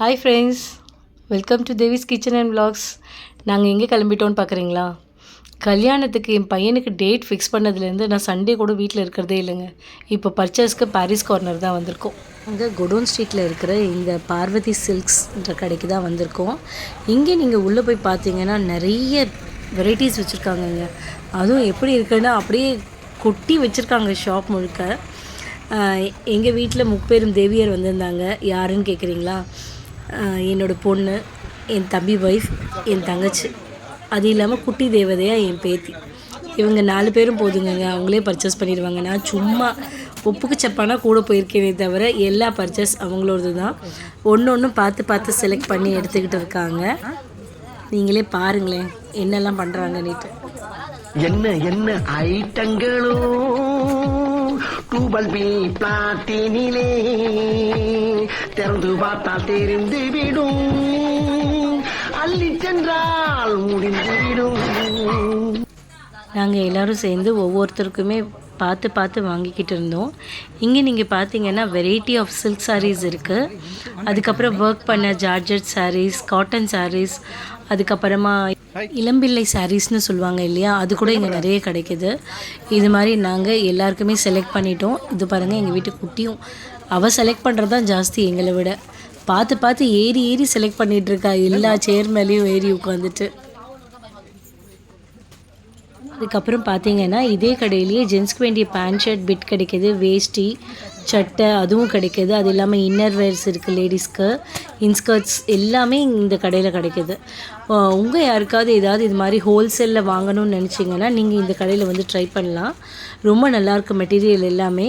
Hi friends welcome to Devi's kitchen and vlogs. நாங்கள் எங்கே கிளம்பிட்டோன்னு பார்க்குறீங்களா? கல்யாணத்துக்கு என் பையனுக்கு டேட் ஃபிக்ஸ் பண்ணதுலேருந்து நான் சண்டே கூட வீட்டில் இருக்கிறதே இல்லைங்க. இப்போ பர்ச்சேஸ்க்கு பாரிஸ் கார்னர் தான் வந்திருக்கோம். அங்கே குடோன் ஸ்ட்ரீட்டில் இருக்கிற இந்த பார்வதி சில்க்ஸ்ன்ற கடைக்கு தான் வந்திருக்கோம். இங்கே நீங்கள் உள்ளே போய் பார்த்தீங்கன்னா நிறைய வெரைட்டிஸ் வச்சுருக்காங்கங்க. அதுவும் எப்படி இருக்குன்னா அப்படியே கொட்டி வச்சுருக்காங்க ஷாப் முழுக்க. எங்கள் வீட்டில் முப்பெரும் தேவியர் வந்திருந்தாங்க. யாருன்னு கேட்குறீங்களா? என்னோடய பொண்ணு என் தம்பி ஒய்ஃப் என் தங்கச்சி. அது இல்லாமல் குட்டி தேவதையாக என் பேத்தி. இவங்க நாலு பேரும் போதுங்கங்க. அவங்களே பர்ச்சேஸ் பண்ணிடுவாங்க. நான் சும்மா ஒப்புக்கு சப்பானா கூட போயிருக்கேனே தவிர எல்லா பர்ச்சேஸ் அவங்களோடது தான் ஒன்று ஒன்று பார்த்து பார்த்து செலக்ட் பண்ணி எடுத்துக்கிட்டு இருக்காங்க. நீங்களே பாருங்களேன் என்னெல்லாம் பண்ணுறாங்கன்னுட்டு என்ன என்ன ஐட்டங்களோ? டூபல் பி பிளாட்டினிலே திறந்து பார்த்தால் தெரிந்து விடும். அள்ளி சென்றால் முடிந்துவிடும் நாங்கள் எல்லோரும் சேர்ந்து ஒவ்வொருத்தருக்குமே பார்த்து பார்த்து வாங்கிக்கிட்டு இருந்தோம். இங்கே நீங்கள் பார்த்தீங்கன்னா வெரைட்டி ஆஃப் சில்க் சாரீஸ் இருக்குது அதுக்கப்புறம் ஒர்க் பண்ண ஜார்ஜட் சாரீஸ் காட்டன் சாரீஸ் அதுக்கப்புறமா இளம்பிள்ளை சாரீஸ்னு சொல்லுவாங்க இல்லையா? அது கூட இங்கே நிறைய கிடைக்குது. இது மாதிரி நாங்கள் எல்லாருக்குமே செலக்ட் பண்ணிட்டோம். இது பாருங்கள் எங்கள் வீட்டு குட்டியும். அவள் செலக்ட் பண்ணுறது தான் ஜாஸ்தி எங்களை விட. பார்த்து பார்த்து ஏறி ஏறி செலக்ட் பண்ணிட்டு இருக்கா. எல்லா சேர் மேலேயும் ஏறி உட்காந்துட்டு அதுக்கப்புறம் பார்த்தீங்கன்னா இதே கடையிலேயே ஜென்ஸ்க்கு வேண்டிய பேண்ட் ஷர்ட் பிட் கிடைக்கிது வேஷ்டி சட்டை அதுவும் கிடைக்கிது. அது இல்லாமல் இன்னர் வேர்ஸ் இருக்குது லேடிஸ்க்கு இன்ஸ்கர்ட்ஸ் எல்லாமே இந்த கடையில் கிடைக்கிது. உங்கள் யாருக்காவது ஏதாவது இது மாதிரி ஹோல்சேலில் வாங்கணும்னு நினச்சிங்கன்னா நீங்கள் இந்த கடையில் வந்து ட்ரை பண்ணலாம். ரொம்ப நல்லாயிருக்கு மெட்டீரியல் எல்லாமே.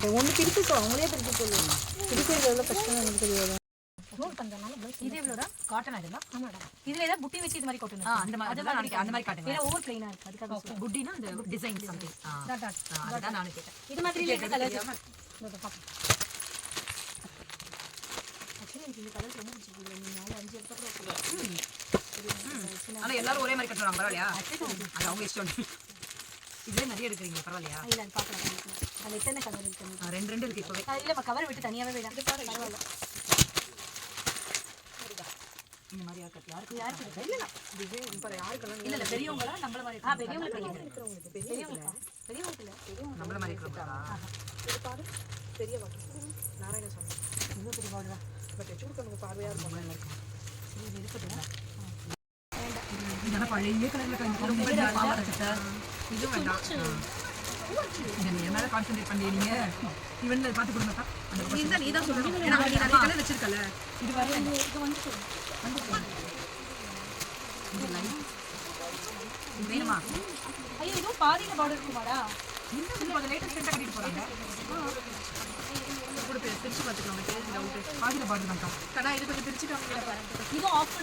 ஒன்று திருப்பி சொல்லு அவங்களே திருப்பி சொல்லு திருப்பி எவ்வளோ கஷ்டம் எனக்கு தெரியாது. இது எவ்வளோடா காட்டன் ஆயிடுமா ஆமாடா இதுல ஏதாவது புட்டி வச்சு இது மாதிரி காட்டன் அந்த மாதிரி அதுதான் நான் அந்த மாதிரி காட்டுங்க வேற ஓவர் பிளைனாக இருக்குது அதுக்காக ஓகே புட்டினா அந்த டிசைன் சம்திங் டாட் டாட் அதுதான் நானும் கேட்டேன். இது மாதிரி ரெண்டு கலர் ஆக்சுவலி எனக்கு இந்த கலர் ரொம்ப பிடிச்சிருக்கு. நீ நாலு அஞ்சு எடுத்த கூட ஆனா எல்லாரும் ஒரே மாதிரி கட்டுறாங்க பரவாயில்லையா? அது அவங்க இஷ்டம். இதுல நிறைய எடுக்கிறீங்க பரவாயில்லையா? இல்லை அது பார்க்கலாம் அதில் எத்தனை கலர் இருக்கு ஆ, ரெண்டு ரெண்டு இருக்கு இப்போவே. இல்லைம்மா கவர் விட்டு தனியாகவே விட பரவாயில்ல. இந்த மாதிரி யாருக்கு யாருக்கு யாருக்கு இல்லை இல்ல. இல்ல பெரியவங்களா? நம்மள மாதிரி ஆ பெரியவங்களுக்கு பெரியவங்களுக்கு பெரியவங்களுக்கா பெரியவங்களுக்கு இல்லை பெரியவங்க நம்மள மாதிரி இருக்கிறவங்களா? இதெல்லாம் பழைய கலர்ல ரொம்ப பாவாடை சட்டை. இது வேண்டாம் இதை நீ என் மேல கான்சென்ட்ரேட் பண்ணி நீங்க இவன்ல பார்த்து அந்த பக்கம் நீதான் நீதான் சொல்லணும். ஏன்னா நீ நிறைய கலர் வச்சிருக்கல இது வரை இது வேணுமா? ஐயோ இதுவும் பாதியில் பார்டர் இருக்குமாடா. இன்னும் அந்த லேட்டஸ்ட் ட்ரெண்டாக கட்டிட்டு போறாங்க. கூட பிரிச்சு பார்த்துக்கலாம். டவுட் பாதியில் பாடுறாங்கக்கா கடா இது கொஞ்சம் பிரிச்சு காமிக்கிற பாருங்க இதுவும் ஆஃப்